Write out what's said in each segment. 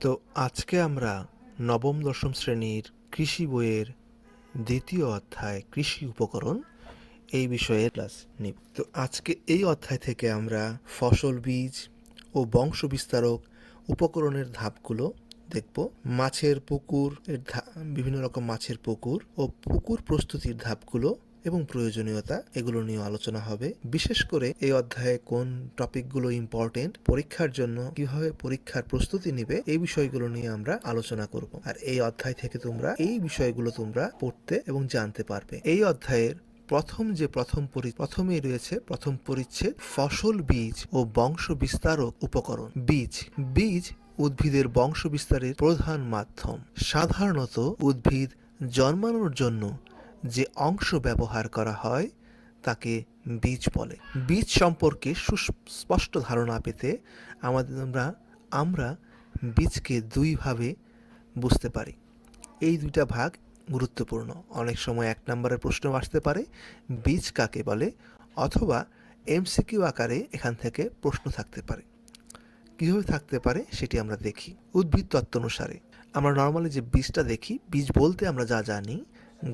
তো আজকে আমরা নবম, দশম শ্রেণির কৃষি বইয়ের দ্বিতীয় অধ্যায় কৃষি উপকরণ এই বিষয়ে ক্লাস নিব। তো আজকে এই অধ্যায় থেকে আমরা ফসল বীজ ও বংশ বিস্তারক উপকরণের ধাপগুলো দেখব। মাছের পুকুর বিভিন্ন রকম মাছের পুকুর ও পুকুর প্রস্তুতির ধাপগুলো এবং প্রয়োজনীয়তা এগুলো নিয়ে আলোচনা হবে। বিশেষ করে এই অধ্যায়ে কোন টপিকগুলো ইম্পর্টেন্ট পরীক্ষার জন্য কীভাবে পরীক্ষার প্রস্তুতি নিবে, এই বিষয়গুলো নিয়ে আমরা আলোচনা করব। আর এই অধ্যায় থেকে তোমরা এই বিষয়গুলো তোমরা পড়তে এবং জানতে পারবে। এই অধ্যায়ের প্রথম যে প্রথম পরি, প্রথমেই রয়েছে প্রথম পরিচ্ছেদ, ফসল বীজ ও বংশ বিস্তারক উপকরণ। বীজ। বীজ উদ্ভিদের বংশ বিস্তারের প্রধান মাধ্যম। সাধারণত উদ্ভিদ জন্মানোর জন্য যে অংশ ব্যবহার করা হয়, তাকে বীজ বলে। বীজ সম্পর্কে সুস্পষ্ট ধারণা পেতে আমাদের আমরা আমরা বীজকে দুইভাবে বুঝতে পারি। এই দুইটা ভাগ গুরুত্বপূর্ণ। অনেক সময় এক নম্বরের প্রশ্ন আসতে পারে, বীজ কাকে বলে? অথবা এমসিকিউ আকারে এখান থেকে প্রশ্ন থাকতে পারে। কীভাবে থাকতে পারে সেটি আমরা দেখি। উদ্ভিদ তত্ত্ব অনুসারে আমরা নর্মালি যে বীজটা দেখি, বীজ বলতে আমরা যা জানি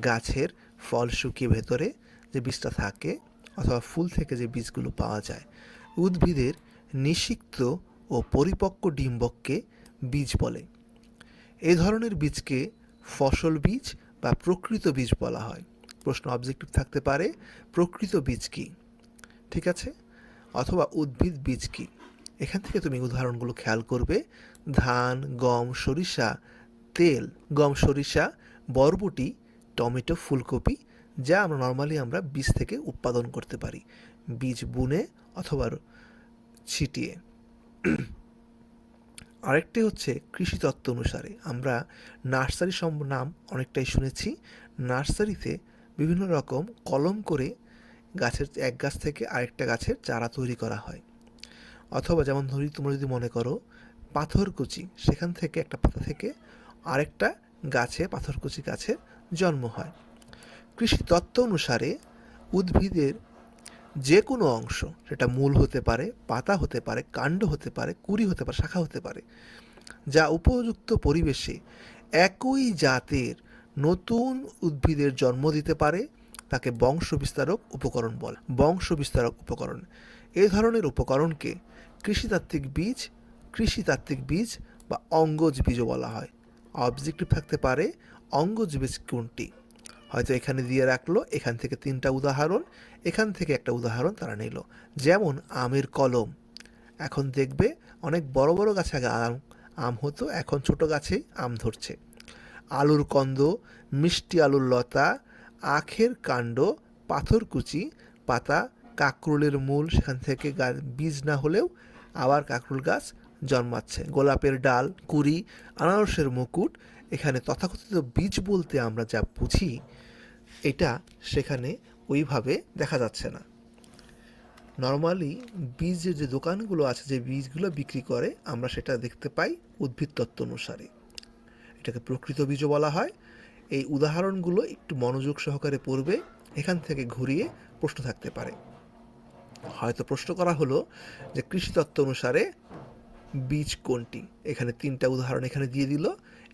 গাছের ফল শুকিয়ে ভেতরে যে বীজটা থাকে অথবা ফুল থেকে যে বীজগুলো পাওয়া যায়, উদ্ভিদের নিষিক্ত ও পরিপক্ক ডিম্বককে বীজ বলে। এ ধরনের বীজকে ফসল বীজ বা প্রকৃত বীজ বলা হয়। প্রশ্ন অবজেক্টিভ থাকতে পারে, প্রকৃত বীজ কি? ঠিক আছে? অথবা উদ্ভিদ বীজ কি? এখান থেকে তুমি উদাহরণগুলো খেয়াল করবে। ধান, গম, সরিষা, তেল, গম, সরিষা, বরবটি টমেটো ফুলকপি, যা আমরা নর্মালি আমরা বীজ থেকে উৎপাদন করতে পারি। বীজ বুনে অথবা ছিটিয়ে। আরেকটি হচ্ছে কৃষি তত্ত্ব অনুসারে। আমরা নার্সারি সম নাম অনেকটাই শুনেছি। নার্সারিতে বিভিন্ন রকম কলম করে গাছের, এক গাছ থেকে আরেকটা গাছের চারা তৈরি করা হয়। অথবা যেমন ধরি, তোমরা যদি মনে করো, পাথরকুচি। সেখান থেকে একটা পাতা থেকে আরেকটা গাছে পাথরকুচি গাছের জন্ম হয়। কৃষি তত্ত্ব অনুসারে উদ্ভিদের যে কোনো অংশ, সেটা মূল হতে পারে, পাতা হতে পারে, কাণ্ড হতে পারে, কুড়ি হতে পারে, শাখা হতে পারে, যা উপযুক্ত পরিবেশে একই জাতের নতুন উদ্ভিদের জন্ম দিতে পারে, তাকে বংশ বিস্তারক উপকরণ বলে। বংশ বিস্তারক উপকরণ। এই ধরনের উপকরণকে কৃষিতাত্ত্বিক বীজ কৃষিতাত্ত্বিক বীজ বা অঙ্গজ বীজও বলা হয়। অবজেক্টিভ থাকতে পারে অঙ্গজ বীজ কোনটি? হয়তো এখানে দিয়ে রাখল, এখান থেকে তিনটা উদাহরণ, এখান থেকে একটা উদাহরণ তারা নিল। যেমন আমের কলম। এখন দেখবে অনেক বড় বড় গাছে আগে আম আম হতো, এখন ছোট গাছেই আম ধরছে। আলুর কন্দ, মিষ্টি আলুর লতা, আখের কাণ্ড পাথরকুচি পাতা, কাকরুলের মূল, সেখান থেকে বীজ না হলেও আবার কাকরুল গাছ জন্মাচ্ছে। গোলাপের ডাল, কুড়ি, আনারসের মুকুট এখানে তথাকথিত বীজ বলতে আমরা যা বুঝি, এটা সেখানে ওইভাবে দেখা যাচ্ছে না। নর্মালি বীজের যে দোকানগুলো আছে, যে বীজগুলো বিক্রি করে, আমরা সেটা দেখতে পাই উদ্ভিদ তত্ত্ব অনুসারে। এটাকে প্রকৃত বীজও বলা হয়। এই উদাহরণগুলো একটু মনোযোগ সহকারে পড়বে, এখান থেকে ঘুরিয়ে প্রশ্ন থাকতে পারে। হয়তো প্রশ্ন করা হলো যে কৃষি তত্ত্ব অনুসারে বীজ কোনটি? এখানে তিনটা উদাহরণ এখানে দিয়ে দিল।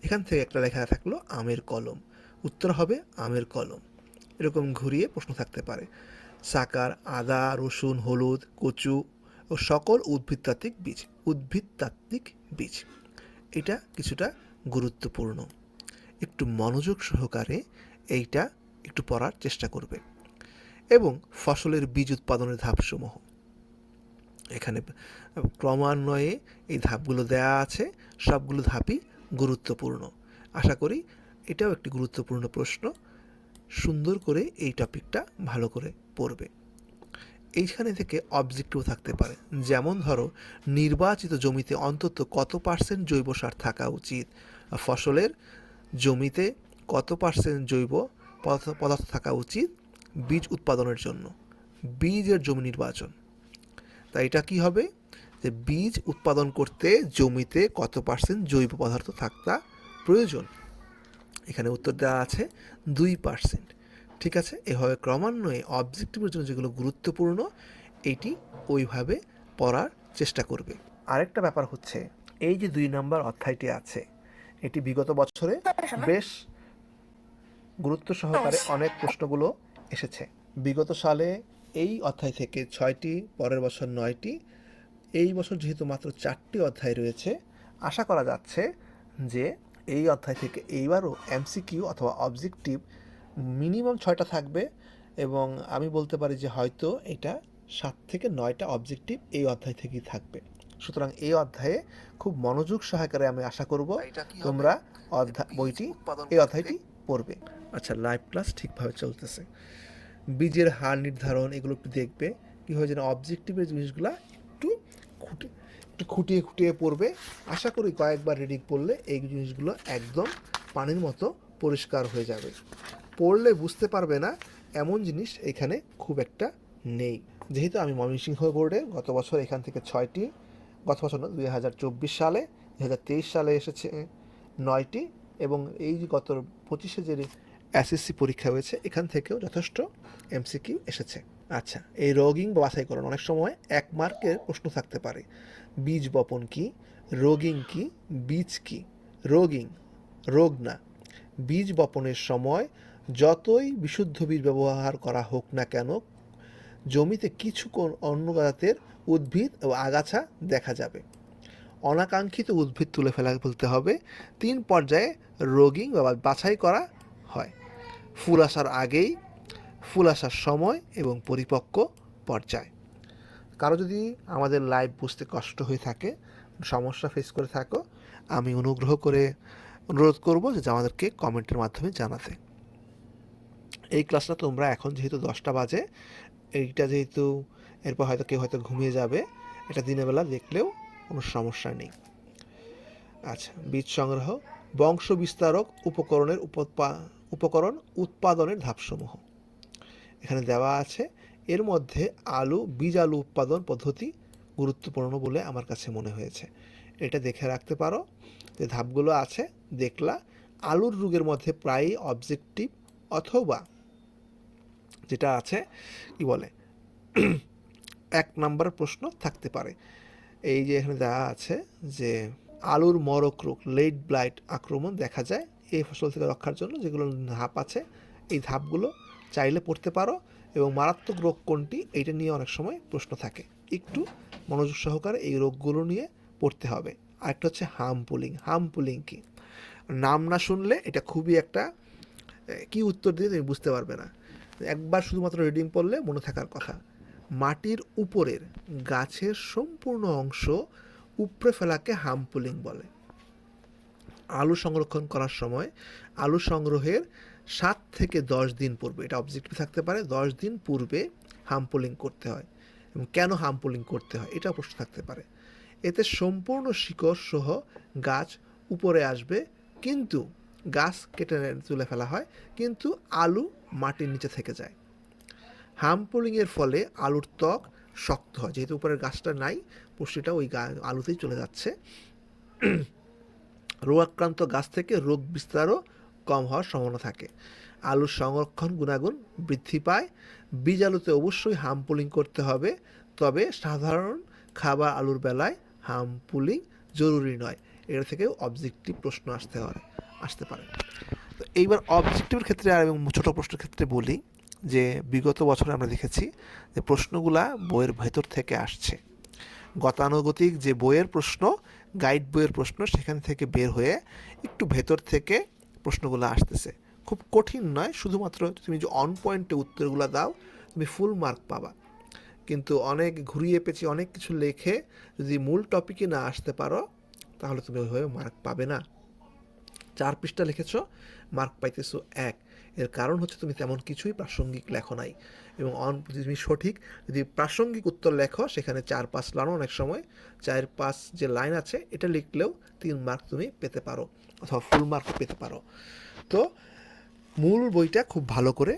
এখান থেকে একটা লেখা থাকল, আমের কলম। উত্তর হবে, আমের কলম। এরকম ঘুরিয়ে প্রশ্ন থাকতে পারে। সাকার, আদা, রসুন, হলুদ, কচু ও সকল উদ্ভিদতাত্ত্বিক বীজ উদ্ভিদতাত্ত্বিক বীজ। এটা কিছুটা গুরুত্বপূর্ণ। একটু মনোযোগ সহকারে এইটা একটু পড়ার চেষ্টা করবে। এবং ফসলের বীজ উৎপাদনের ধাপসমূহ। এখানে ক্রমান্বয়ে এই ধাপগুলো দেয়া আছে, সবগুলো ধাপই গুরুত্বপূর্ণ। আশা করি এটাও একটি গুরুত্বপূর্ণ প্রশ্ন। সুন্দর করে এই টপিকটা ভালো করে পড়বে। এইখানে থেকে অবজেক্টিভ থাকতে পারে। যেমন ধরো, নির্বাচিত জমিতে অন্তত কত পার্সেন্ট জৈব সার থাকা উচিত? ফসলের জমিতে কত পার্সেন্ট জৈব পদার্থ- থাকা উচিত বীজ উৎপাদনের জন্য? বীজের জমি নির্বাচন। তাই এটা কি হবে? যে বীজ উৎপাদন করতে জমিতে কত পার্সেন্ট জৈব পদার্থ থাকা প্রয়োজন? এখানে উত্তর দেওয়া আছে দুই পার্সেন্ট ঠিক আছে? এভাবে ক্রমান্বয়ে অবজেক্টিভের জন্য যেগুলো গুরুত্বপূর্ণ, এটি ওইভাবে পড়ার চেষ্টা করবে। আরেকটা ব্যাপার হচ্ছে, এই যে দুই নম্বর অধ্যায়টি আছে, এটি বিগত বছরে বেশ গুরুত্ব সহকারে অনেক প্রশ্নগুলো এসেছে। বিগত সালে এই অধ্যায় থেকে ছয়টি, পরের বছর নয়টি এই বছর যেহেতু মাত্র চারটি অধ্যায় রয়েছে আশা করা যাচ্ছে যে এই অধ্যায় থেকে এইবারও এমসিকিউ অথবা অবজেক্টিভ মিনিমাম ছয়টা থাকবে এবং আমি বলতে পারি যে হয়তো এটা সাত থেকে নয়টা অবজেক্টিভ এই অধ্যায় থেকেই থাকবে। সুতরাং এই অধ্যায়ে খুব মনোযোগ সহকারে আমি আশা করব তোমরা অধ্যায় বইটি এই অধ্যায়টি পড়বে। আচ্ছা লাইভ ক্লাস ঠিকভাবে চলতেছে। বীজের হার নির্ধারণ এগুলো একটু দেখবে কীভাবে যেন অবজেক্টিভের জিনিসগুলো খুঁটে, একটু খুঁটিয়ে খুঁটিয়ে পড়বে আশা করি কয়েকবার রিডিং পড়লে এই জিনিসগুলো একদম পানির মতো পরিষ্কার হয়ে যাবে। পড়লে বুঝতে পারবে না, এমন জিনিস এখানে খুব একটা নেই। যেহেতু আমি ময়মনসিংহ বোর্ডে গত বছর এখান থেকে ছয়টি, গত বছর না, দুই হাজার চব্বিশ সালে, দুই হাজার তেইশ সালে এসেছে নয়টি এবং এই গত পঁচিশে যে এসএসসি পরীক্ষা হয়েছে, এখান থেকেও যথেষ্ট এমসিকিউ এসেছে। আচ্ছা এই রোগিং বা বাছাইকরণ অনেক সময় এক মার্কের প্রশ্ন থাকতে পারে। বীজ বপন কি? রোগিং কি? বীজ কি? রোগিং, রোগ না। বীজ বপনের সময় যতই বিশুদ্ধ বীজ ব্যবহার করা হোক না কেন, জমিতে কিছু কোন অন্য জাতের উদ্ভিদ ও আগাছা দেখা যাবে। অনাকাঙ্ক্ষিত উদ্ভিদ তুলে ফেলা বলতে হবে। তিন পর্যায়ে রোগিং বা বাছাই করা হয়। ফুল আসার আগেই ফুল আসার সময় এবং পরিপক্ক পর্যায়। কারও যদি আমাদের লাইভ বুঝতে কষ্ট হয়ে থাকে, সমস্যা ফেস করে থাকো, আমি অনুগ্রহ করে অনুরোধ করব যে আমাদেরকে কমেন্টের মাধ্যমে জানাতে। এই ক্লাসটা তোমরা এখন যেহেতু দশটা বাজে, এইটা যেহেতু এরপর হয়তো কেউ হয়তো ঘুমিয়ে যাবে, এটা দিনের বেলা দেখলেও কোনো সমস্যা নেই। আচ্ছা বীজ সংগ্রহ, বংশ বিস্তারক, উপকরণের উপকরণ উৎপাদনের ধাপসমূহ। এখানে দেওয়া আছে, এর মধ্যে আলু, বীজ আলু উৎপাদন পদ্ধতি গুরুত্বপূর্ণ বলে আমার কাছে মনে হয়েছে। এটা দেখে রাখতে পারো যে ধাপগুলো আছে, দেখলা। আলুর রোগের মধ্যে প্রায়ই অবজেক্টিভ অথবা যেটা আছে, কি বলে? এক নাম্বার প্রশ্ন থাকতে পারে। এই যে এখানে দেওয়া আছে যে আলুর মরক রোগ লেট ব্লাইট আক্রমণ দেখা যায় এই ফসল থেকে রক্ষার জন্য যেগুলো ধাপ আছে, এই ধাপগুলো চাইলে পড়তে পারো এবং মারাত্মক রোগ কোনটি এইটা নিয়ে অনেক সময় প্রশ্ন থাকে। একটু মনোযোগ সহকারে এই রোগগুলো নিয়ে পড়তে হবে। আরেকটা হচ্ছে হাম পুলিং। হাম পুলিং কি? নাম না শুনলে এটা খুবই একটা কি উত্তর দিয়ে তুমি বুঝতে পারবে না। একবার শুধুমাত্র রিডিং পড়লে মনে থাকার কথা। মাটির উপরের গাছের সম্পূর্ণ অংশ উপড়ে ফেলাকে হাম পুলিং বলে। আলু সংরক্ষণ করার সময় আলু সংগ্রহের সাত থেকে দশ দিন পূর্বে, এটা অবজেক্টিভ থাকতে পারে, দশ দিন পূর্বে হামপুলিং করতে হয়। এবং কেন হামপুলিং করতে হয় এটা প্রশ্ন থাকতে পারে। এতে সম্পূর্ণ শিকড় সহ গাছ উপরে আসবে, কিন্তু গাছ কেটে তুলে ফেলা হয়, কিন্তু আলু মাটির নিচে থেকে যায়। হামপুলিংয়ের ফলে আলুর ত্বক শক্ত হয়, যেহেতু উপরের গাছটা নাই, পুষ্টিটা ওই গা- আলুতেই চলে যাচ্ছে। রোগাক্রান্ত গাছ থেকে রোগ বিস্তারও কম হওয়ার সম্ভাবনা থাকে। আলুর সংরক্ষণ গুণাগুণ বৃদ্ধি পায়। বীজ আলুতে অবশ্যই হাম পুলিং করতে হবে। তবে সাধারণ খাবার আলুর বেলায় হাম পুলিং জরুরি নয়। এটা থেকেও অবজেক্টিভ প্রশ্ন আসতে পারে আসতে পারে। তো এইবার অবজেক্টিভের ক্ষেত্রে আর এবং ছোটো প্রশ্নের ক্ষেত্রে বলি যে, বিগত বছরে আমরা দেখেছি যে প্রশ্নগুলা বইয়ের ভেতর থেকে আসছে। গতানুগতিক যে বইয়ের প্রশ্ন গাইড বইয়ের প্রশ্ন সেখান থেকে বের হয়ে একটু ভেতর থেকে প্রশ্নগুলো আসতেছে। খুব কঠিন নয়, শুধুমাত্র তুমি যে অন পয়েন্টে উত্তরগুলো দাও, তুমি ফুল মার্ক পাবা। কিন্তু অনেক ঘুরিয়ে পেছি অনেক কিছু লেখে যদি মূল টপিকে না আসতে পারো, তাহলে তুমি ওইভাবে মার্ক পাবে না। চার পৃষ্ঠা লিখেছ মার্ক পাইতেছো এক। এর কারণ হচ্ছে তুমি তেমন কিছুই প্রাসঙ্গিক লেখো নাই। এবং অন তুমি সঠিক যদি প্রাসঙ্গিক উত্তর লেখো, সেখানে চার পাঁচ লাইন অনেক সময়, চার পাঁচ যে লাইন আছে, এটা লিখলেও তিন মার্ক তুমি পেতে পারো, অথবা ফুল মার্ক পেতে পারো। তো মূল বইটা খুব ভালো করে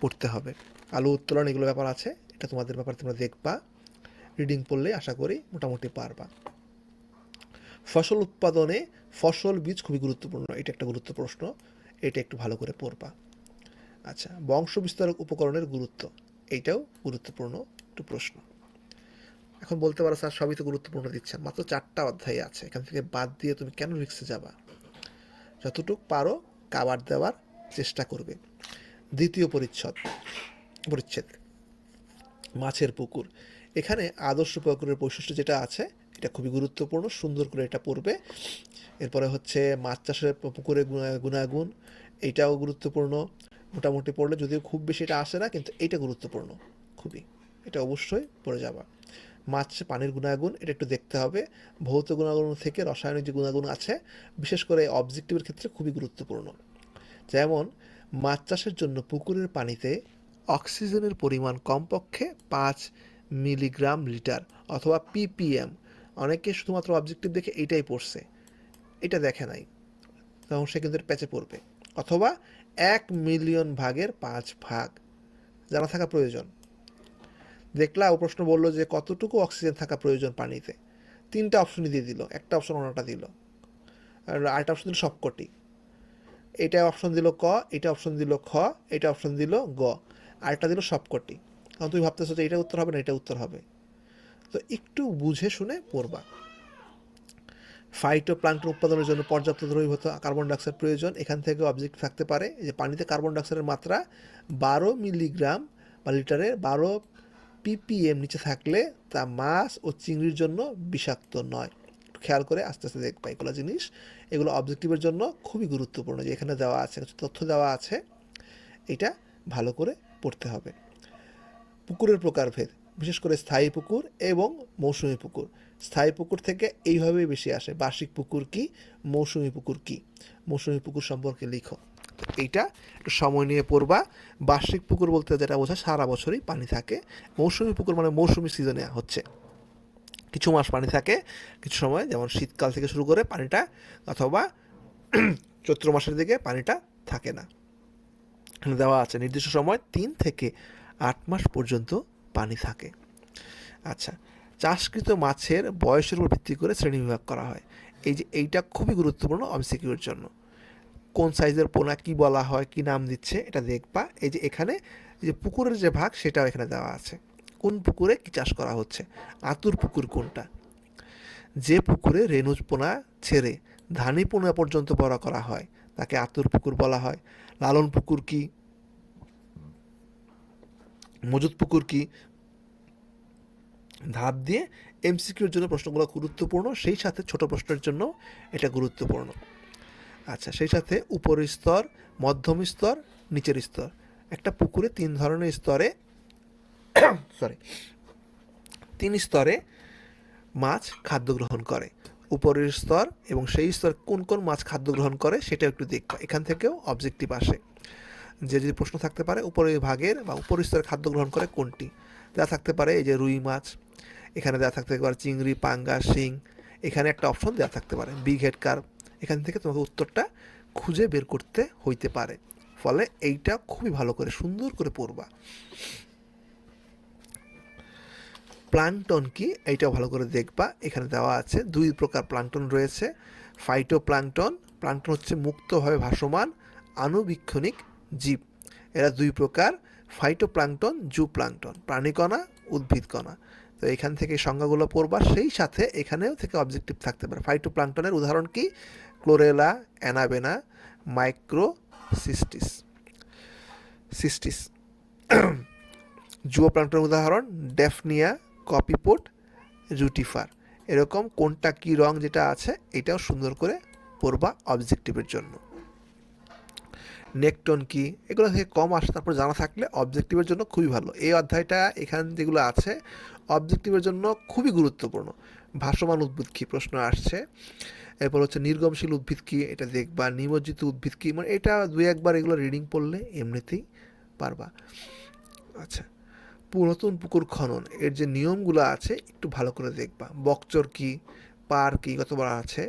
পড়তে হবে। আলু উত্তোলন এগুলো ব্যাপার আছে, এটা তোমাদের ব্যাপার তোমরা দেখবা রিডিং পড়লে আশা করি মোটামুটি পারবা। ফসল উৎপাদনে ফসল বীজ খুবই গুরুত্বপূর্ণ, এটা একটা গুরুত্ব প্রশ্ন, এটা একটু ভালো করে পড়বা। আচ্ছা বংশ বিস্তারক উপকরণের গুরুত্ব। এইটাও গুরুত্বপূর্ণ একটু প্রশ্ন। এখন বলতে পারো স্যার, সবই তো গুরুত্বপূর্ণ দিচ্ছেন মাত্র চারটা অধ্যায় আছে, এখান থেকে বাদ দিয়ে তুমি কেন রিক্সে যাবা? যতটুকু পারো কাবার দেওয়ার চেষ্টা করবে। দ্বিতীয় পরিচ্ছদ, পরিচ্ছেদ, মাছের পুকুর। এখানে আদর্শ পুকুরের বৈশিষ্ট্য যেটা আছে, এটা খুবই গুরুত্বপূর্ণ, সুন্দর করে এটা পড়বে। এরপরে হচ্ছে মাছ চাষের পুকুরে গুণা- গুণাগুণ এইটাও গুরুত্বপূর্ণ। মোটামুটি পড়লে যদিও খুব বেশি এটা আসে না, কিন্তু এটা গুরুত্বপূর্ণ, খুবই। এটা অবশ্যই পড়ে যাবা। মাছ, পানির গুণাগুণ, এটা একটু দেখতে হবে। ভৌত গুণাগুণ থেকে রাসায়নিক যে গুণাগুণ আছে, বিশেষ করে অবজেক্টিভের ক্ষেত্রে খুবই গুরুত্বপূর্ণ। যেমন, মাছ চাষের জন্য পুকুরের পানিতে অক্সিজেনের পরিমাণ কমপক্ষে পাঁচ মিলিগ্রাম লিটার অথবা পিপিএম অনেকে শুধুমাত্র অবজেক্টিভ দেখে এইটাই পড়ছে। এটা দেখে নাই। তখন সে কিন্তু প্যাচে পড়বে। অথবা এক মিলিয়ন ভাগের পাঁচ ভাগ। জানা থাকা প্রয়োজন। দেখলা ও প্রশ্ন বলল যে, কতটুকু অক্সিজেন থাকা প্রয়োজন পানিতে? তিনটা অপশনই দিয়ে দিল। একটা অপশন অন্যটা দিল। আর আরেকটা অপশন দিল সবকটি। এটা অপশন দিল ক, এটা অপশন দিল খ, এটা অপশন দিল গ। আরেকটা দিল সবকটি। কারণ তুমি ভাবতেছো যে এটা উত্তর হবে না, এটা উত্তর হবে। তো একটু বুঝে শুনে পড়বা। ফাইটো প্লান্টন উৎপাদনের জন্য পর্যাপ্ত দ্রবীভূত কার্বন ডাইঅক্সাইড প্রয়োজন। এখান থেকে অবজেক্ট থাকতে পারে যে পানিতে কার্বন ডাইঅক্সাইডের মাত্রা বারো মিলিগ্রাম বা লিটারে বারো পিপিএম নিচে থাকলে তা মাছ ও চিংড়ির জন্য বিষাক্ত নয়। খেয়াল করে আস্তে আস্তে দেখবা এগুলো জিনিস। এগুলো অবজেক্টিভের জন্য খুবই গুরুত্বপূর্ণ যে এখানে দেওয়া আছে, কিছু তথ্য দেওয়া আছে। এটা ভালো করে পড়তে হবে। পুকুরের প্রকারভেদ। বিশেষ করে স্থায়ী পুকুর এবং মৌসুমী পুকুর। স্থায়ী পুকুর থেকে এইভাবেই বেশি আসে। বার্ষিক পুকুর কি, মৌসুমী পুকুর কি? মৌসুমী পুকুর সম্পর্কে লিখো। এইটা সময় নিয়ে পড়বা। বার্ষিক পুকুর বলতে যেটা বোঝায়, সারা বছরই পানি থাকে। মৌসুমী পুকুর মানে মৌসুমী সিজনে হচ্ছে। কিছু মাস পানি থাকে, কিছু সময়, যেমন শীতকাল থেকে শুরু করে পানিটা, অথবা চৈত্র মাসের দিকে পানিটা থাকে না। দেওয়া আছে, নির্দিষ্ট সময় তিন থেকে আট মাস পর্যন্ত পানি থাকে। আচ্ছা চাষকৃত মাছের বয়সের উপর ভিত্তি করে শ্রেণীবিভাগ করা হয়। এই যে এইটা খুবই গুরুত্বপূর্ণ অমসিকিউর জন্য। কোন সাইজের পোনা কি বলা হয়, কি নাম দিচ্ছে, এটা দেখবা। এই যে এখানে যে পুকুরের যে ভাগ, সেটাও এখানে দেওয়া আছে। কোন পুকুরে কি চাষ করা হচ্ছে? আতুর পুকুর কোনটা? যে পুকুরে রেণুজ পোনা ছেড়ে ধানি পোনা পর্যন্ত বড় করা হয়, তাকে আতুর পুকুর বলা হয়। লালন পুকুর কি? মজুদ পুকুর কি? ধাপ দিয়ে এমসিকিউর জন্য প্রশ্নগুলো গুরুত্বপূর্ণ, সেই সাথে ছোট প্রশ্নের জন্য এটা গুরুত্বপূর্ণ। আচ্ছা সেই সাথে উপরের স্তর, মধ্যম স্তর, নিচের স্তর। একটা পুকুরে তিন ধরনের স্তরে সরি তিন স্তরে মাছ খাদ্য গ্রহণ করে। উপরের স্তর এবং সেই স্তর কোন কোন মাছ খাদ্য গ্রহণ করে সেটা একটু দেখবা এখান থেকেও অবজেক্টিভ আসে। যে যদি প্রশ্ন থাকতে পারে, উপরের ভাগের বা উপর স্তরে খাদ্য গ্রহণ করে কোনটি? দেওয়া থাকতে পারে এই যে রুই মাছ, এখানে দেওয়া থাকতে পারে চিংড়ি পাঙ্গা শিং, এখানে একটা অপশন দেওয়া থাকতে পারে বিগ হেড কার্ভ এখান থেকে তোমাকে উত্তরটা খুঁজে বের করতে হইতে পারে, ফলে এইটা খুবই ভালো করে, সুন্দর করে পড়বা। প্লান্টন কি? এইটাও ভালো করে দেখবা, এখানে দেওয়া আছে দুই প্রকার প্লান্টন রয়েছে ফাইটো প্লান্টন প্লান্টন হচ্ছে মুক্তভাবে ভাসমান আনুবীক্ষণিক জীব। এরা দুই প্রকার ফাইটো প্লান্টন জু প্লান্টন প্রাণীকণা, উদ্ভিদকণা। তো এখান থেকে সংজ্ঞাগুলো পড়বা, সেই সাথে এখানেও থেকে অবজেক্টিভ থাকতে পারে। ফাইটো প্লান্টনের উদাহরণ কি? ক্লোরেলা অ্যানাবেনা মাইক্রো সিস্টিস সিস্টিস জুও প্লান্টনের উদাহরণ ডেফনিয়া কপিপোট রুটিফার এরকম কোনটা কি রং যেটা আছে, এটাও সুন্দর করে পড়বা অবজেক্টিভের জন্য। নেকটন কি, এগুলো থেকে কম আসে, তারপর জানা থাকলে অবজেক্টিভের জন্য খুবই ভালো। এই অধ্যায়টা এখানে যেগুলো আছে অবজেক্টিভের জন্য খুবই গুরুত্বপূর্ণ। ভাসমান উদ্ভিদ কী, প্রশ্ন আসছে। এরপর হচ্ছে নির্গমশীল উদ্ভিদ কী, এটা দেখবা। নিমজ্জিত উদ্ভিদ কী মানে এটা দুই একবার এগুলো রিডিং পড়লে এমনিতেই পারবা। আচ্ছা পুরাতন পুকুর খনন, এর যে নিয়মগুলো আছে, একটু ভালো করে দেখবা। বকচর কি, পার কি, কতবার আছে,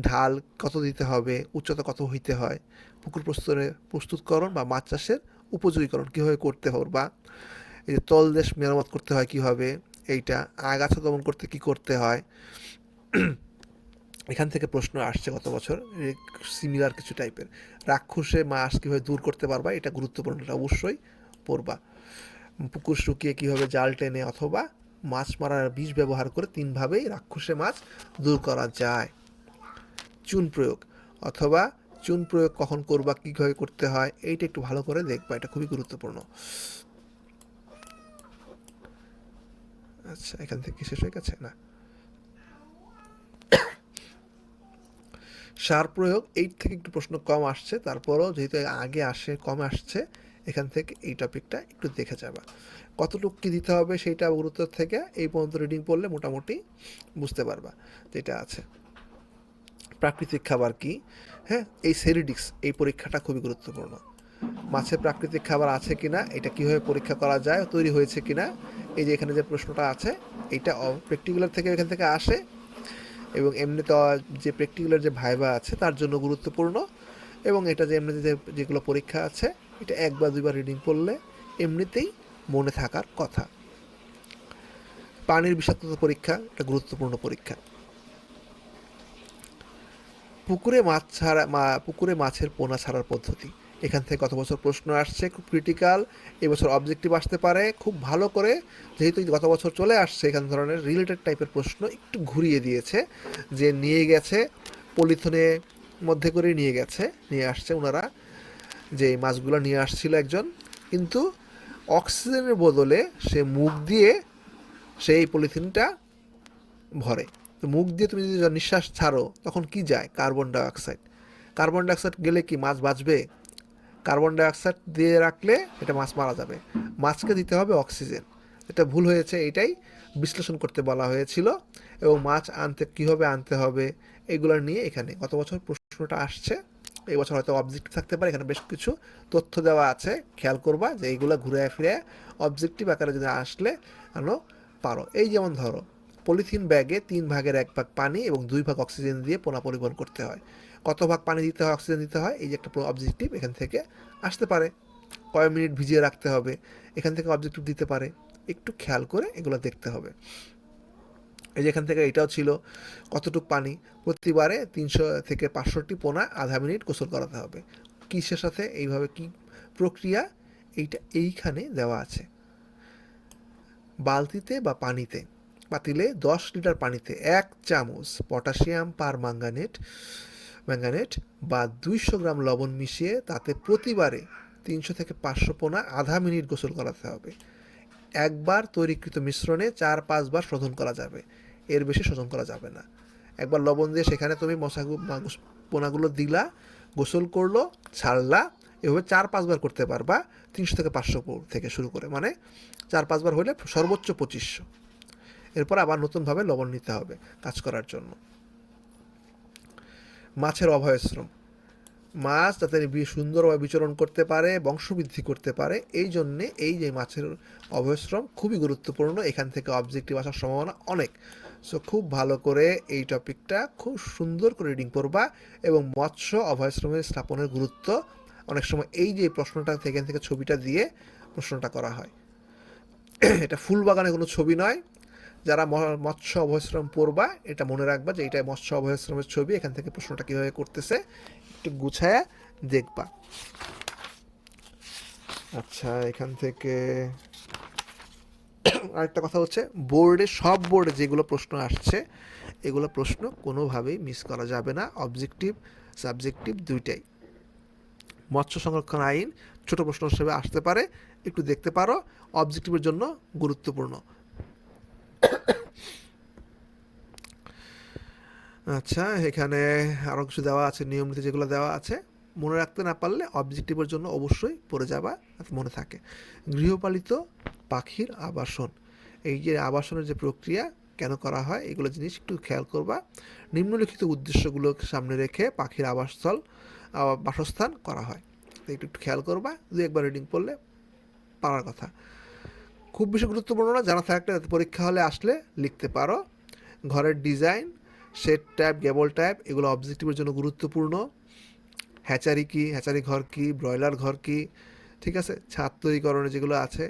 ঢাল কত দিতে হবে, উচ্চতা কত হইতে হয় পুকুর প্রস্তুতের প্রস্তুতকরণ বা মাছ চাষের উপযোগীকরণ কীভাবে করতে হবে বা এই যে তলদেশ মেরামত করতে হয় কীভাবে, এইটা, আগাছা দমন করতে কি করতে হয়, এখান থেকে প্রশ্ন আসছে গত বছর সিমিলার কিছু টাইপের রাক্ষসে মাছ কীভাবে দূর করতে পারবা, এটা গুরুত্বপূর্ণ, এটা অবশ্যই পড়বা। পুকুর শুকিয়ে কীভাবে জাল টেনে অথবা মাছ মারার বিষ ব্যবহার করে তিনভাবেই রাক্ষসে মাছ দূর করা যায়। চুন প্রয়োগ, অথবা চুন প্রয়োগ কখন করবা, কীভাবে করতে হয়, এইটা একটু ভালো করে দেখবা, এটা খুবই গুরুত্বপূর্ণ। আচ্ছা এখান থেকে শেষ হয়ে গেছে? না। সার প্রয়োগ, এইট থেকে একটু প্রশ্ন কম আসছে, তারপরও যেহেতু আগে আসে, কম আসছে, এখান থেকে এই টপিকটা একটু দেখে যাবা। কতটুকু কী দিতে হবে, সেইটা গুরুত্ব থেকে এই পর্যন্ত রিডিং পড়লে মোটামুটি বুঝতে পারবা যেটা আছে। প্রাকৃতিক খাবার কি? হ্যাঁ এই সেরিডিক্স, এই পরীক্ষাটা খুবই গুরুত্বপূর্ণ। মাছের প্রাকৃতিক খাবার আছে কি না এটা কীভাবে পরীক্ষা করা যায়, তৈরি হয়েছে কিনা, এই যে এখানে যে প্রশ্নটা আছে এইটা প্র্যাকটিকুলার থেকে এখান থেকে আসে এবং এমনি তো যে প্র্যাকটিকুলার যে ভাইবা আছে, তার জন্য গুরুত্বপূর্ণ এবং এটা যে এমনিতে যে যেগুলো পরীক্ষা আছে, এটা এক বা দুইবার রিডিং করলে এমনিতেই মনে থাকার কথা। পানির বিষাক্ততা পরীক্ষা, এটা গুরুত্বপূর্ণ পরীক্ষা। পুকুরে মাছ ছাড়া পুকুরে মাছের পোনা ছাড়ার পদ্ধতি। এখান থেকে গত বছর প্রশ্ন আসছে, খুব ক্রিটিক্যাল এবছর অবজেক্টিভ আসতে পারে, খুব ভালো করে, যেহেতু গত বছর চলে আসছে, এখান ধরনের রিলেটেড টাইপের প্রশ্ন একটু ঘুরিয়ে দিয়েছে, যে নিয়ে গেছে পলিথনে মধ্যে করে নিয়ে গেছে, নিয়ে আসছে ওনারা যে মাছগুলো নিয়ে আসছিল একজন, কিন্তু অক্সিজেনের বদলে সে মুখ দিয়ে সেই পলিথিনটা ভরে। তো মুখ দিয়ে তুমি যদি নিঃশ্বাস ছাড়ো, তখন কি যায়? Carbon dioxide. কার্বন ডাইঅক্সাইড গেলে কি মাছ বাঁচবে? কার্বন ডাইঅক্সাইড দিয়ে রাখলে এটা মাছ মারা যাবে। মাছকে দিতে হবে অক্সিজেন। এটা ভুল হয়েছে, এটাই বিশ্লেষণ করতে বলা হয়েছিল। এবং মাছ আনতে কীভাবে আনতে হবে, এগুলো নিয়ে এখানে গত বছর প্রশ্নটা আসছে। এই বছর হয়তো অবজেক্টিভ থাকতে পারে, এখানে বেশ কিছু তথ্য দেওয়া আছে। খেয়াল করবা যে এইগুলো ঘুরে ফিরে অবজেক্টিভ আকারে যদি আসলে আনো, পারো। এই যেমন ধরো পলিথিন ব্যাগে তিন ভাগের এক ভাগ পানি এবং দুই ভাগ অক্সিজেন দিয়ে পোনা পরিবহন করতে হয়। কত ভাগ পানি দিতে হয়, অক্সিজেন দিতে হয়, এই যে একটা অবজেক্টিভ এখান থেকে আসতে পারে। কয় মিনিট ভিজিয়ে রাখতে হবে, এখান থেকে অবজেক্টিভ দিতে পারে। একটু খেয়াল করে এগুলো দেখতে হবে। এই যে এখান থেকে এটাও ছিল কতটুকু পানি, প্রতিবারে তিনশো থেকে পাঁচশোটি পোনা আধা মিনিট গোসল করাতে হবে। কিসের সাথে, এইভাবে কি প্রক্রিয়া? এইটা এইখানে দেওয়া আছে। বালতিতে বা পানিতে। পাতিলে দশ লিটার পানিতে এক চামচ পটাশিয়াম পার ম্যাঙ্গানেট ম্যাঙ্গানেট বা দুইশো গ্রাম লবণ মিশিয়ে তাতে প্রতিবারে তিনশো থেকে পাঁচশো পোনা আধা মিনিট গোসল করাতে হবে। একবার তৈরিকৃত মিশ্রণে চার পাঁচবার শোধন করা যাবে। এর বেশি শোধন করা যাবে না। একবার লবণ দিয়ে সেখানে তুমি মশা পোনাগুলো দিলা, গোসল করল, ছাড়লা, এভাবে চার পাঁচবার করতে পারবা, তিনশো থেকে পাঁচশো থেকে শুরু করে মানে চার পাঁচবার হলে সর্বোচ্চ পঁচিশশো। এরপর আবার নতুনভাবে লবণ নিতে হবে কাজ করার জন্য। মাছের অভয়শ্রম মাছ যাতে সুন্দরভাবে বিচরণ করতে পারে, বংশবৃদ্ধি করতে পারে, এই জন্যে এই যে মাছের অভয়শ্রম খুবই গুরুত্বপূর্ণ। এখান থেকে অবজেক্টিভ আসার সম্ভাবনা অনেক। সো খুব ভালো করে এই টপিকটা খুব সুন্দর করে রিডিং করবা এবং মৎস্য অভয়শ্রমের স্থাপনের গুরুত্ব। অনেক সময় এই যে প্রশ্নটা থেকে থেকে ছবিটা দিয়ে প্রশ্নটা করা হয়। এটা ফুল বাগানে কোনো ছবি নয়। যারা মৎস্য অভয়শ্রম পড়বা, এটা মনে রাখবা যে এটা মৎস্য অভয়শ্রমের ছবি, এখান থেকে প্রশ্নটা কীভাবে করতেছে, একটু গুছায়া দেখবা। আচ্ছা এখান থেকে আরেকটা কথা হচ্ছে, বোর্ডে, সব বোর্ডে যেগুলো প্রশ্ন আসছে, এগুলো প্রশ্ন কোনোভাবেই মিস করা যাবে না। অবজেক্টিভ সাবজেক্টিভ দুইটাই। মৎস্য সংরক্ষণ আইন, ছোট প্রশ্ন হিসেবে আসতে পারে, একটু দেখতে পারো। অবজেক্টিভের জন্য গুরুত্বপূর্ণ। আচ্ছা এখানে আরও কিছু দেওয়া আছে, নিয়ম নীতি যেগুলো দেওয়া আছে। মনে রাখতে না পারলে অবজেক্টিভের জন্য অবশ্যই পড়ে যাবা মনে থাকে। গৃহপালিত পাখির আবাসন। এই যে আবাসনের যে প্রক্রিয়া, কেন করা হয়, এগুলো জিনিস একটু খেয়াল করবা। নিম্নলিখিত উদ্দেশ্যগুলো সামনে রেখে পাখির আবাসস্থল বাসস্থান করা হয়। একটু একটু খেয়াল করবা। দু একবার রিডিং পড়লে পারার কথা। খুব বেশি গুরুত্বপূর্ণ না, জানা থাকলে পরীক্ষা হলে আসলে লিখতে পারো। ঘরের design shed type gable type এগুলো অবজেক্টিভের জন্য গুরুত্বপূর্ণ। হ্যাচারি কি, হ্যাচারি ঘর কি, ব্রয়লার ঘর কি, ঠিক আছে? ছাদ তৈরিকরণে যেগুলো আছে,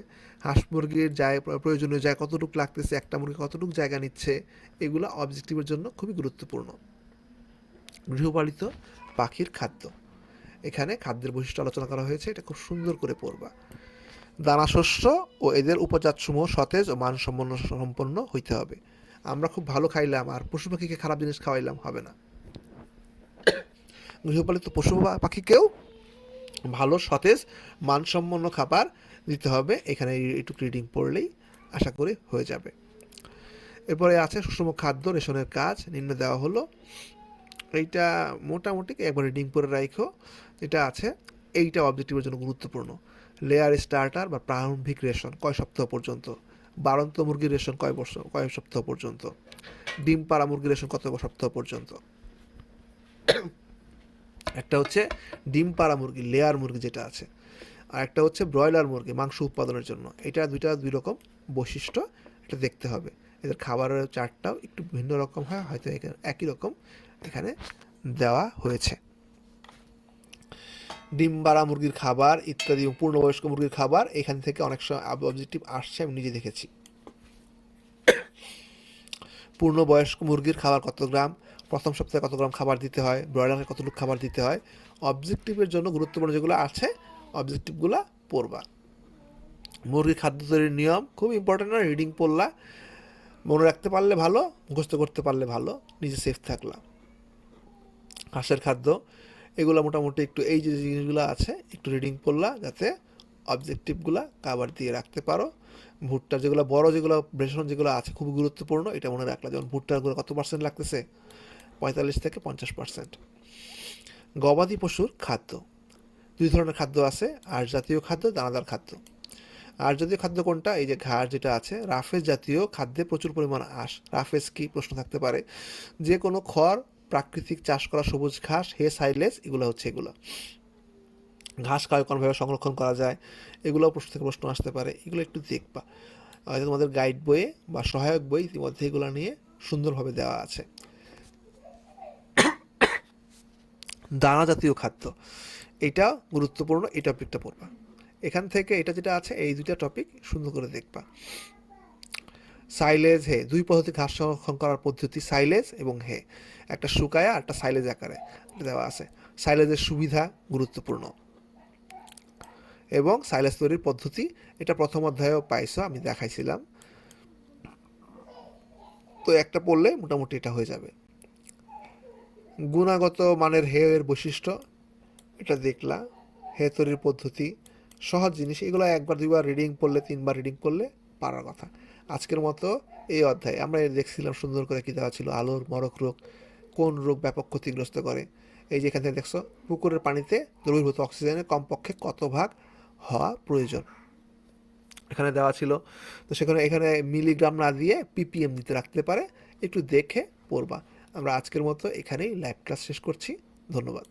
হাঁস মুরগির জায় প্রয়োজনীয় যায় কতটুকু লাগতেছে, একটা মুরগি কতটুকু জায়গা নিচ্ছে, এগুলো অবজেক্টিভের জন্য খুবই গুরুত্বপূর্ণ। গৃহপালিত পাখির খাদ্য। এখানে খাদ্যের বৈশিষ্ট্য আলোচনা করা হয়েছে, এটা খুব সুন্দর করে পড়বা। দানাশস্য ও এদের উপজাতসমূহ সতেজ ও মানসম্পন্ন সম্পন্ন হইতে হবে। আমরা খুব ভালো খাইলাম আর পশু পাখিকে খারাপ জিনিস খাওয়াইলাম, হবে না। গৃহপালিত পশু পাখিকেও ভালো, সতেজ, মানসম্পন্ন খাবার দিতে হবে। এখানে একটু রিডিং পড়লেই আশা করি হয়ে যাবে। এরপরে আছে সুষম খাদ্য, রেশনের কাজ, নিম্ন দেওয়া হলো। এইটা মোটামুটি একবার রিডিং করে রাখো এটা আছে, এইটা অবজেক্টিভের জন্য গুরুত্বপূর্ণ। লেয়ার স্টার্টার বা প্রারম্ভিক রেশন কয় সপ্তাহ পর্যন্ত? বারন্ত মুরগির রেশন কয় বছর কয় সপ্তাহ পর্যন্ত? ডিম পাড়া মুরগির রেশন কত সপ্তাহ পর্যন্ত? একটা হচ্ছে ডিম পাড়া মুরগি লেয়ার মুরগি যেটা আছে। আর একটা হচ্ছে ব্রয়লার মুরগি, মাংস উৎপাদনের জন্য। এটা দুইটা দুই রকম বৈশিষ্ট্য এটা দেখতে হবে। এদের খাবারের চার্টটাও একটু ভিন্ন রকম হয়, হয়তো একই রকম এখানে দেওয়া হয়েছে। ডিম বাড়া মুরগির খাবার ইত্যাদি পূর্ণবয়স্ক মুরগির খাবার এখান থেকে অনেক সময় অবজেক্টিভ আসছে, আমি নিজে দেখেছি। পূর্ণবয়স্ক মুরগির খাবার কত গ্রাম? প্রথম সপ্তাহে কত গ্রাম খাবার দিতে হয়? ব্রয়লারকে কতটুকু খাবার দিতে হয়? অবজেক্টিভের জন্য গুরুত্বপূর্ণ যেগুলো আছে অবজেক্টিভগুলো পড়বা। মুরগির খাদ্য তৈরির নিয়ম খুব ইম্পর্টেন্ট না রিডিং পড়লা, মনে রাখতে পারলে ভালো, মুখস্থ করতে পারলে ভালো, নিজে সেফ থাকলা। হাঁসের খাদ্য এগুলো মোটামুটি একটু এই যে জিনিসগুলো আছে, একটু রিডিং পড়লা যাতে অবজেক্টিভগুলো কাভার দিয়ে রাখতে পারো। ভুট্টার যেগুলো বড় যেগুলো বেসন যেগুলো আছে খুব গুরুত্বপূর্ণ, এটা মনে রাখলা। যেমন ভুট্টারগুলো কত পার্সেন্ট লাগতেছে? পঁয়তাল্লিশ থেকে পঞ্চাশ পার্সেন্ট গবাদি পশুর খাদ্য। দুই ধরনের খাদ্য আছে আর জাতীয় খাদ্য, দানাদার খাদ্য। আর জাতীয় খাদ্য কোনটা? এই যে ঘাস যেটা আছে, রাফেজ জাতীয় খাদ্যে প্রচুর পরিমাণ আঁশ। রাফেজ কি? প্রশ্ন থাকতে পারে। যে কোনো খড় প্রাকৃতিক চাষ করা সবুজ ঘাস, হে সাইলেস, এগুলো হচ্ছে এগুলো। ঘাস কায় কোনোভাবে সংরক্ষণ করা যায় এগুলো প্রশ্ন থেকে প্রশ্ন আসতে পারে। এগুলো একটু দেখবা। তোমাদের গাইড বইয়ে বা সহায়ক বই ইতিমধ্যে এগুলো নিয়ে সুন্দরভাবে দেওয়া আছে। দানা জাতীয় খাদ্য, এটা গুরুত্বপূর্ণ এই টপিকটা পড়বা। এখান থেকে এটা যেটা আছে, এই দুইটা টপিক সুন্দর করে দেখবা। সাইলেজ হে, দুই পদ্ধতি ঘাস সংরক্ষণ করার পদ্ধতি সাইলেজ এবং হে। একটা শুকায়া আর একটা সাইলেজ আকারে দেওয়া আছে। সাইলেজের সুবিধা গুরুত্বপূর্ণ। এবং সাইলেজ তৈরির পদ্ধতি, এটা প্রথম অধ্যায়েও পাইছো, আমি দেখাইছিলাম। তো একটা পড়লে মোটামুটি এটা হয়ে যাবে। গুণাগত মানের হে এর বৈশিষ্ট্য, এটা দেখলা। হে তৈরির পদ্ধতি, সহজ জিনিস, এগুলো একবার, দুইবার রিডিং পড়লে, তিনবার রিডিং করলে পারার কথা। আজকের মতো এই অধ্যায়ে। আমরা দেখছিলাম সুন্দর করে কী দেওয়া ছিল, আলোর মরক রোগ কোন রোগ ব্যাপক ক্ষতিগ্রস্ত করে। এই যে এখান থেকে দেখছ, পুকুরের পানিতে দ্রবীভূত অক্সিজেনের কমপক্ষে কত ভাগ হওয়া প্রয়োজন? এখানে দেওয়া ছিল, তো সেখানে, এখানে মিলিগ্রাম না দিয়ে পিপিএম দিতে রাখতে পারে, একটু দেখে পড়বা। আমরা আজকের মতো এখানেই লাইভ ক্লাস শেষ করছি। ধন্যবাদ।